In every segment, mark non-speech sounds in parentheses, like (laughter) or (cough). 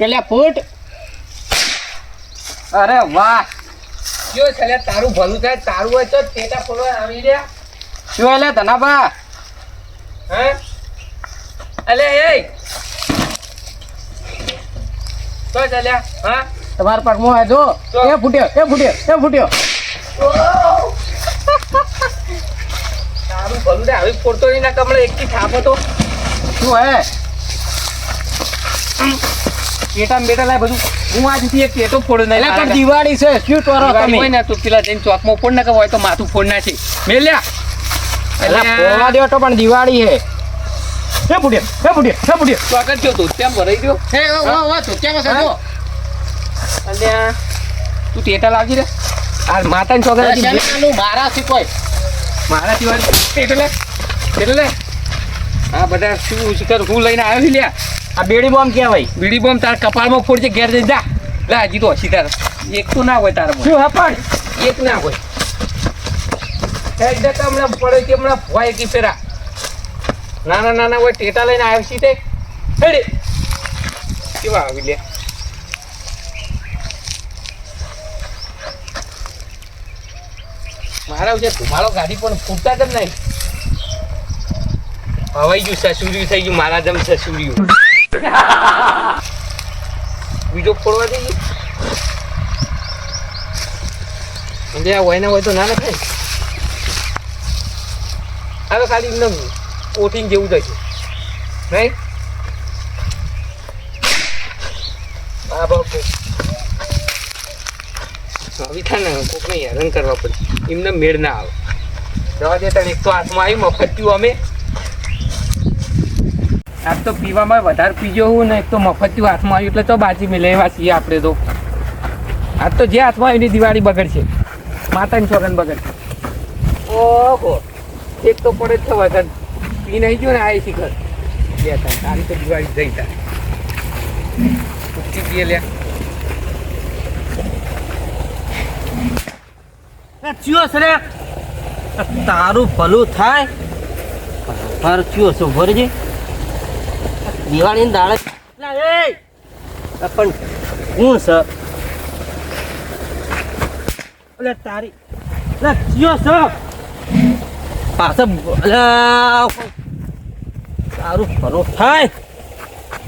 કેટલા ફૂટ. અરે વાહ. કયો છે તારું ભલું થાય તારું હોય તો ટેટા ફોડવા આવી રહ્યા. શું એટલે ધનાભા? હે? અલે એ. તો ચાલ્યા હા? તમારા પગમાં હોય જો. તો. એ ફૂટ્યો? એ ફૂટ્યો? એ ફૂટ્યો? તારું ભલું થાય આવી ફોડતો નહીં ના કમળે એકથી થાપ હતો શું હે? પેટા બેટા લાય બધું. હું આજથી એક ટેટો ફોડો નહીં. એટલે પણ દિવાળી છે શું કરો તમે? કોઈ ને તો પેલા જઈને ચોકમાં ફોડ નાખે હોય તો માથું ફોડ નાખે. મેલ્યા. એટલે ફોડવા દેવો તો પણ દિવાળી હે એ હે એ હે એ તો આગળ જો તો તેમ ભરાઈ ગયો? હે ઓ ઓ ઓ તો કેમ છે જો અલ્યા. તું ટેટા લાવજી રે. આ માતાની. શેનાનું મારા શીખવાય મારા દિવાળી એટલે એટલે આ બધા શું કર હું લઈને આવ્યો લ્યા. આ બેડી બોમ્બ કહેવાય. બીડી બોમ્બ તાર કપાળમાં ફોડજે ઘેર જઈ જા. લે હજી તો હસી તાર એક તો ના હોય તારા શું હે એક ના હોય. હેડ તો હમણાં પડે કે હમણાં ફોય કે ફેરા. નાના નાના હોય ટેટા લઈને આવ્યો છી તે. હેડે. કેવા આવી લે. મારા છે ધુમાડો ગાડી પણ ફૂટતા જ નહીં. હવાઈ ગયું સસુર્યું થઈ ગયું મારા જમ સસુર્યું. (laughs) બીજો ફોડવા દઈએ એટલે આ હોય હોય તો ના ના. થાય હવે ખાલી એમને કોટિંગ જેવું થશે નહીં હા બાપુ. આવી થાય ને કોકને હેરાન કરવા પડે. એમને મેળ ના આવે. જવા દે તને, એક તો હાથમાં આવી, મફત અમે. આજ તો પીવામાં વધારે પીજો હું ને એક તો મફત પીવું હાથમાં આવ્યું એટલે તો બાજી મેલે એવા છીએ આપણે તો. આજ તો જે હાથમાં આવીને દિવાળી બગડશે. માતાની છોકરાને બગડશે. ઓહો, એક તો પડે જ છે વગર પી નહીં ગયો ને આ શિખર બે ત્રણ તારી તો દિવાળી જઈ તાર ઉઠી ગયે લ્યા ચિયો છે રે? તારું ભલું થાય? પર ચિયો છો ભરજે દિવાળીની દાડે પણ હું છે? એટલે તારી. લા ચિયો છે? પાછો સારું ફરો થાય.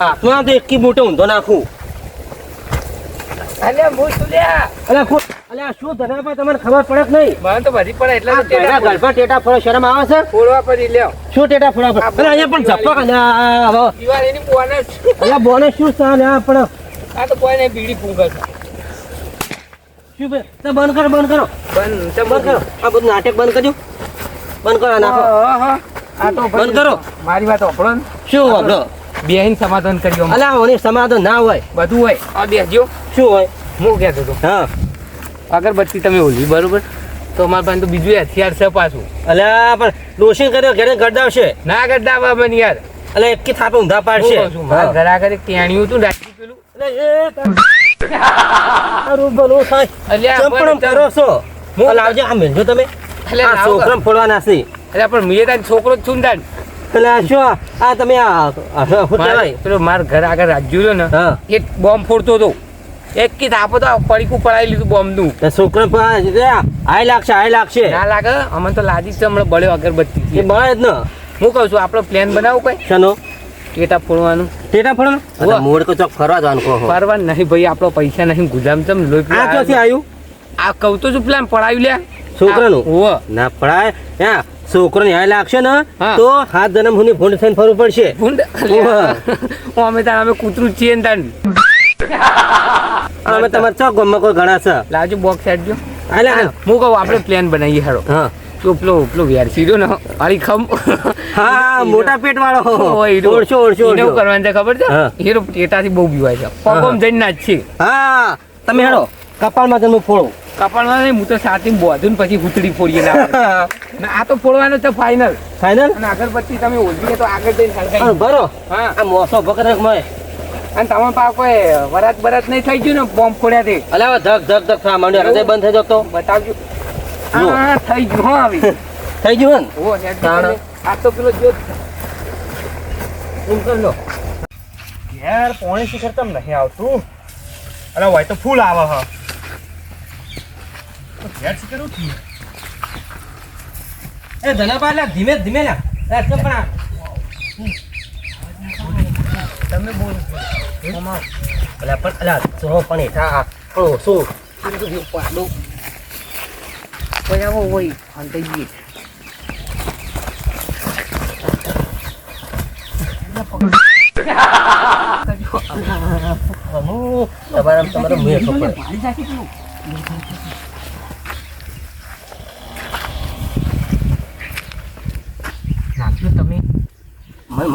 હાથમાં તો એકી મોટો ઊંધો નાખું. અલ્યા હું શું કો અલ્યા શું ધનાપા તમને ખબર પડે નહીં? મને તો બધી પડે એટલે ટેટા ગળા ટેટા ફળો શરમ આવે છે? ફોડવા પડી લ્યો. શું ટેટા ફળો અરે અહીંયા પણ ઝપક અલ્યા હવે દિવાળીની બોનસ અલ્યા બોને શું છે? અલ્યા પણ આ તો કોઈ નહીં બીડી ફૂંકે છે. શું બે? તો બંધ કરો બંધ કરો. બંધ તે બંધ કરો. આ બધું નાટક બંધ કરજો. બંધ કરો આ નાખો. આ તો બંધ કરો. મારી વાત શું બેહીન સમાધાન કર્યો અલા ઓની સમાધાન ના હોય. બધું હોય. આ બેસજો શું હોય? હું કહેતો હતો હા. અગરબત્તી તમે ઓલવી બરોબર? તો અમારા પાસે તો બીજું હથિયાર છે પાછું. અલા પણ દોષી કર્યો ઘરે ગરદાવશે. ના કરતા બન યાર. અલે એક થાપે ઊંધા પાડશે. મારા ઘર આગળ ટેણિયું હતું ડાકી પેલું. તારું ભલું થાય. અલ્યા પણ કરો છો? હું- અલા, આવજે આ મેલજો તમે. આ લાવો ફોડવાના છે. અલ્યા પણ મેં તારી છોકરો જ છું ને આ શું આ- આ તમે આ આ શું મારે કહેવાય? પેલો મારા ઘર આગળ રાજ્યો રહ્યો ને હા. બોમ્બ ફોડતો હતો. એક કી થાપો તો પડીકું પડાવી લીધું બોમ્બનું. છોકરા આય લાગશે આય લાગશે. ના લાગે અમને તો લાદી છે હમણાં બળ્યો અગરબત્તી એ મળે જ ને. હું કહું છું આપણો પ્લાન બનાવો કોઈ? શનો? ટેટા ફોડવાનું. ટેટા ફોડવાનું? મોડ તો ચોક ફરવા જવાનું કહો ફરવા નહીં ભાઈ આપણો પૈસા નહીં ગુજામ તમ લોહી આ ક્યાંથી આવ્યું? આ કહું તો છું પ્લાન પડાવી લે. છોકરાનું? ઓ ના પડાય. હા છોકરાને ન્યાય લાગશે ને તો હાથ જન્મ હું ભૂંડ થઈને ફરવું પડશે. ભૂંડ? અમે તાર અમે કૂતરું છીએ ને તાન અમે તમારે ચોક ગમમાં કોઈ ઘણા છે? લાવજો બોક્સ સાઈડ જો. આલે આલે. હું કહું આપણે પ્લાન બનાવીએ હારો. હા. તો પેલો પેલો વેરસી રહ્યો ને મારી ખમ. હા મોટા પેટ વાળો. ઓળશો ઓળશો એવું કરવાનું છે ખબર છે. હીરો ટેટાથી બહુ બીવાય છે. પગમ જઈને નાચ છે હા તમે હેડો કપાળમાં તમે ફોડો. કપાળમાં નહીં હું તો સાથે બોધું પછી હુતડી ફોડીએ ના (laughs) ના, આ તો ફોડવાનો છે ફાઇનલ ફાઇનલ અને આગરબત્તી તમે ઓળખીએ તો આગળ જઈને સળગાઈ. ભરો. હા. આ મોસો પકડ મય. અને તમારા પાસે કોઈ વરાત બરાત નહીં થઈ ગયું ને બોમ્બ ફોડ્યા તે અલ્યા ધક ધક ધક થવા માંડ્યો. હૃદય બંધ થઈ જતો બતાવજો. હા થઈ ગયું હા આવી. (laughs) થઈ ગયું ને. આ તો પેલો જો એમ કરી લો. ઘેર પોણી શિખર તમ નહીં આવતું. અરે હોય તો ફૂલ આવે હ. ઘેર શિખર ઉઠી એ ધનાબા લા ધીમે ધીમે લા એ પણ? તમે બોલો. અલા પણ અલા જો પણ હેઠા પણ ઓછું પાડો કોઈ આવો હોય અંતે જઈએ તમારા તમારા મુએ ખબર.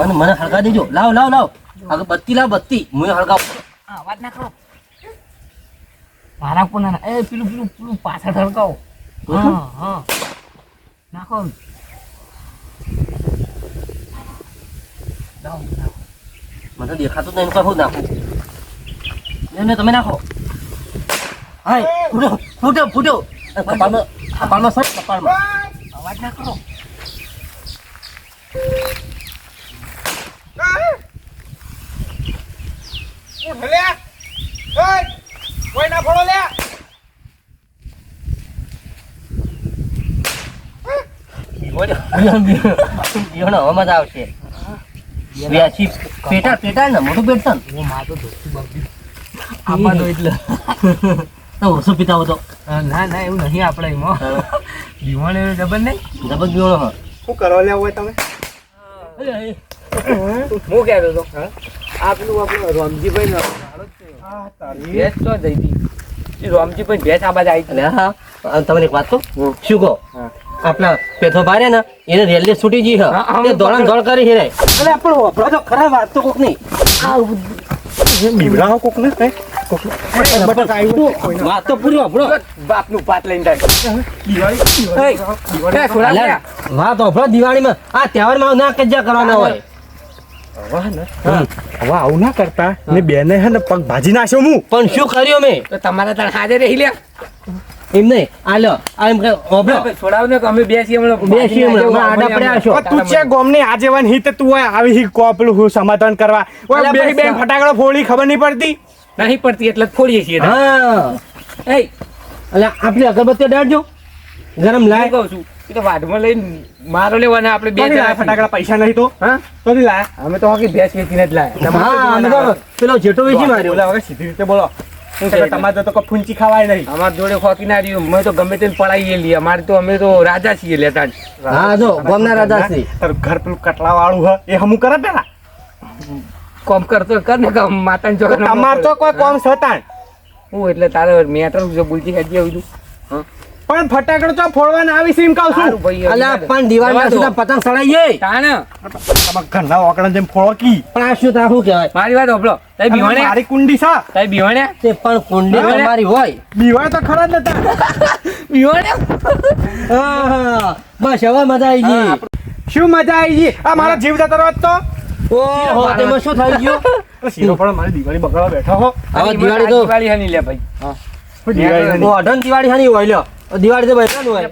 મને મને હળગા દેજો. લાવ લાવ લાવ. આગળ બત્તી લાવ બત્તી. હું હળગાવ. હા અવાજ ના કરો. મારા કોના ના એ પેલું પેલું પેલું પાછળ હળગાવો. હા હા. નાખો. મને દેખાતું નહીં કહું નાખો. ને ને તમે નાખો. હાય ફૂટો ફૂટો ફૂટો. કપાળમાં કપાળમાં સર કપાળમાં. અવાજ ના કરો. લે. કોઈ ના ફોડો લે. હવામાં જ આવશે. પેટા પેટા ને મોટું પેટ છે ને? ઓ માં તો ધોતી બગડી આમાં તો એટલે. તો ઓછું પીતા હો ના ના એવું નહીં આપણે એમાં. દીવાણ એવું જબર નહીં? ડબલ બીહોનો હા. શું કરવા લે હોય તમે? હું કહેતો હતો આ પેલું આપણું રોમજીભાઈ નો આ તારી ભેંસ તો જઈ હતી ભેંસ આ બાજુ આવી એટલે હા. તમને એક વાત કહું? શું કહો? આપણા પેથો બારે ને એને રેલવે છૂટી જી હા, તે દોડ કરી છે અરે પણ વપરો તો ખરા વાત તો કોક નહીં બીવડાવો કોક ને વાત તો પૂરી વપરો. બાપનું પાત લઈને જાય. વાત વપરો દિવાળીમાં આ તહેવારમાં ના કજ્જા કરવાના હોય. હવે આવું ના કરતા. ને બેને હે ને પગ ભાજી નાખ્યો હું. પણ શું કર્યું મેં? તો તમારા તણ હાજર રહી લે એમ નહીં. આલો લ્યો એમ કે વપરો છોડાવ ને કે અમે બેસી હમણાં બેસી હમણાં, હમણાં આડા પડ્યા છો. તું છે ગોમની આજેવાન હિત તું હોય આવી હી કોપલું હું સમાધાન કરવા. ઓય બે બે ફટાકડો ફોડી ખબર નહીં પડતી? નહીં પડતી એટલે ફોડીએ છીએ. હા. એ એટલે આપણે અગરબત્તી દાડજો ગરમ લાય. કહું છું એ તો વાઢમાં લઈને મારો લેવાના આપણે બે બે જણા ફટાકડા પૈસા નહીં તો. હા? તો નહીં લાયા. અમે તો હોકી ભેંસ વેચીને જ લાયા. અમે તો પેલો જેટો વેચી માર્યો. બોલા હવે સીધી રીતે બોલો. શું તો છે? તમારે તો ફૂંચી ખવાય નહીં. અમાર જોડે હોકી ના રહ્યું. અમે તો ગમે તેને પડાઈએ લઈએ અમારે તો અમે તો રાજા છીએ લેતા હા જો ગોમના રાજા છીએ. ઘર પેલું કટલા વાળું હ. એ હમું કરે પેલા? કોમ કરતો કર ને કે માતાને તો છોકરા તમાર તો કોઈ કોમ સતાણ હું એટલે તારે મેટર જો બોલતી હેજી આવી પણ ફટાકડો તો ફોડવાના આવી સીમ કાવ છું. અલ્યા પણ દિવાળીમાં જવા દો. સીધા પતંગ સળાઈએ તાણ. તમારા ઘરના વાકડા જેમ ફોડો કી. પણ આ શું તા શું કહેવાય? મારી વાત ઓપલો તઈ બીવાણે મારી કુંડી સા તઈ બીવાણે તે પણ કુંડી હા? તમારી હોય. બીવાય તો ખરા જ નતા બીવાણે હા, હા. બસ હવે મજા આવી ગઈ. શું મજા આવી ગઈ? આ મારા જીવ જતો રહ્યો તો. ઓહો તેમાં શું થઈ ગયું? શીરો પણ મારી દિવાળી બગાડવા બેઠા હો. હવે દિવાળી તો દિવાળી હની લે ભાઈ. હા. દિવાળી ઓ, અઢાર દિવાળી હાની હોય લ્યો. દિવાળી તો બેઠા હોય.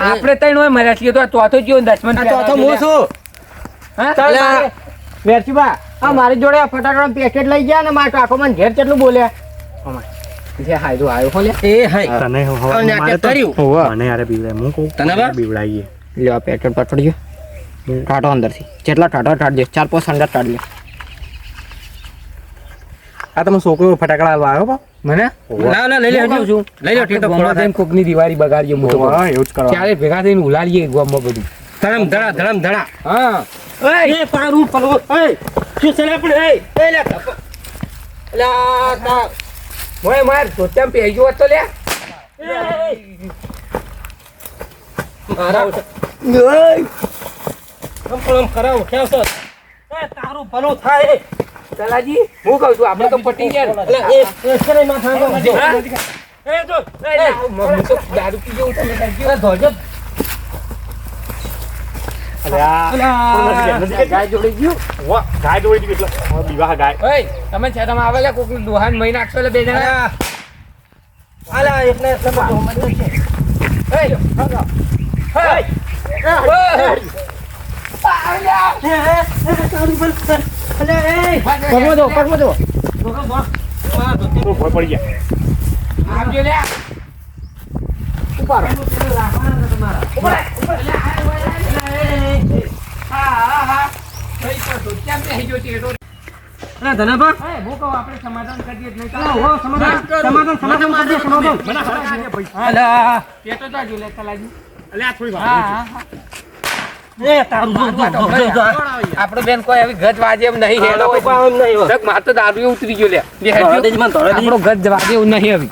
આપણે ત્રણ હોય મર્યા છીએ તો આ ચોથો જીવો દસમન આ હું છું. હા? મારે- આ મારી જોડે આ ફટાકડા પેકેટ લઈ ગયા ને મારા કાકો મને ઘેર કેટલું બોલ્યા. જે હાયરો આયો હો લે એ હાય અને આ તે કર્યું. મને યાર બીવડાય. હું કહું? તને બા? બીવડાઈએ. લે આ પેકેટ પટડ્યો ટાટો ટાટો ટાટજે ચાર પાંચ અંડર ટાટજે આ તમે છોકરો ફટાકડા લાવ્યો પા મને? ના ના લઈ લે છું. લઈ લો ઠીક તો ગામમાં જઈને કોકની દિવાળી બગાડીએ હું તો. હા, એવું જ કરવા ચારે ભેગા થઈને ઉલાડીએ ગામમાં બધું. ધડમ ધડા ધડમ ધડા. હા. એ પારું પલવો એ શું છે લે પણ? એ એ લે લા તા મોય માર તો તેમ પેજો તો લે મારા ઓય કમ કમ કરાવ કેમ એ તારું ભલું થાય. એ. હું કહું છું આપણે તો પટી ગયા એટલે એ છે માં થાંગો એ જો એ, હું તો દારૂ પી ગયો તમે કાંઈ? ગયો. ધોજો એટલે. પગમાં દો પગમાં દો પડી ગયા લે તો આપણે સમાધાન કરીએ સમાધાન સમાધાન સમાધાન પેટો તો જો લે કલાજી અલ્યા થોડી હા હા હા. આપણો બેન કોઈ આવી ગજ વાજે એમ નહીં હેડો નહીં માર તો દારૂ ઉતરી ગયો લે. આપણો ગજ વાજે એવું નહીં આવી.